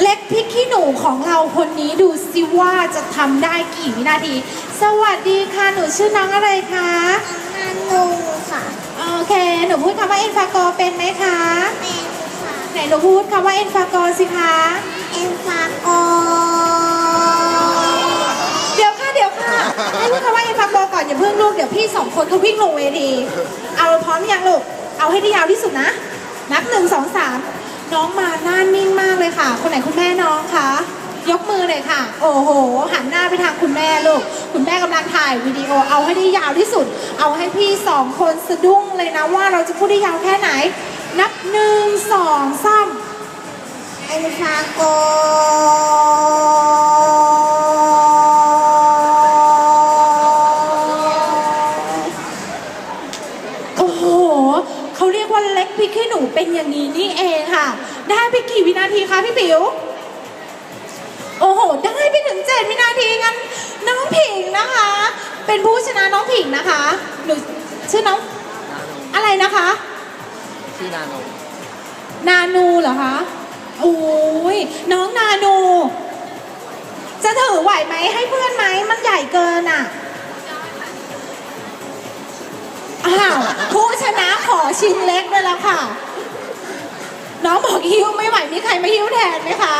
เล็กพริกขี้หนูของเราคนนี้ดูสิว่าจะทำได้กี่วินาที สวัสดีค่ะ หนูชื่อน้องอะไรคะนานูค่ะโอเค หนูพูดคำว่าเอ็นฟากอเป็นไหมคะ เป็นค่ะ ไหนหนูพูดคำว่าเอ็นฟากอสิคะเอ็นฟาโกเดี๋ยวค่ะ เดี๋ยวค่ะ ให้พูดคำว่าเอ็นฟากอก่อนอย่าเพิ่งลูก เดี๋ยวพี่สองคนเขาวิ่งลงเวที เอาพร้อมยังลูก เอาให้ได้ยาวที่สุดนะ นับหนึ่งสองสามน้องมาหน้านิ่งมาก เลยค่ะ คนไหนคุณแม่น้องคะยกมือเลยค่ะ โอ้โห หันหน้าไปทางคุณแม่ลูก คุณแม่กำลังถ่ายวิดีโอ เอาให้ได้ยาวที่สุด เอาให้พี่สองคนสะดุ้งเลยนะว่าเราจะพูดได้ยาวแค่ไหน นับหนึ่งสองสามเอ็นฟาโกโอ้โห เขาเรียกว่าเล็กพริกขี้หนูเป็นอย่างนี้นี่เองค่ะ ได้ กี่วินาทีคะพี่ปิ๋วโอ้โห ได้ไปถึงเจ็ดวินาทีงั้นน้องผิงนะคะ เป็นผู้ชนะน้องผิงนะคะ หนูชื่อน้องอะไรนะคะ ชื่อนาโนนานูเหรอคะโอ้ยน้องนานู จะถือไหวไหมให้เพื่อนไหมมันใหญ่เกินอะอ้าวผู้ชนะขอชิ้นเล็กเลยแล้วค่ะ น้องบอกหิ้วไม่ไหวมีใครมาหิ้วแทนไหมคะ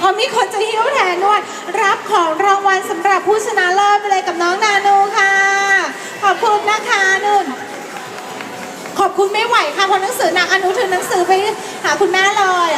พอมีคนจะหิ้วแทนด้วยรับของรางวัลสำหรับผู้ชนะเลิศไปเลยกับน้องนานูค่ะ ขอบคุณนะคะนุ่น ขอบคุณไม่ไหวค่ะเพราะหนังสือหนักอนุถือหนังสือไปหาคุณแม่เลย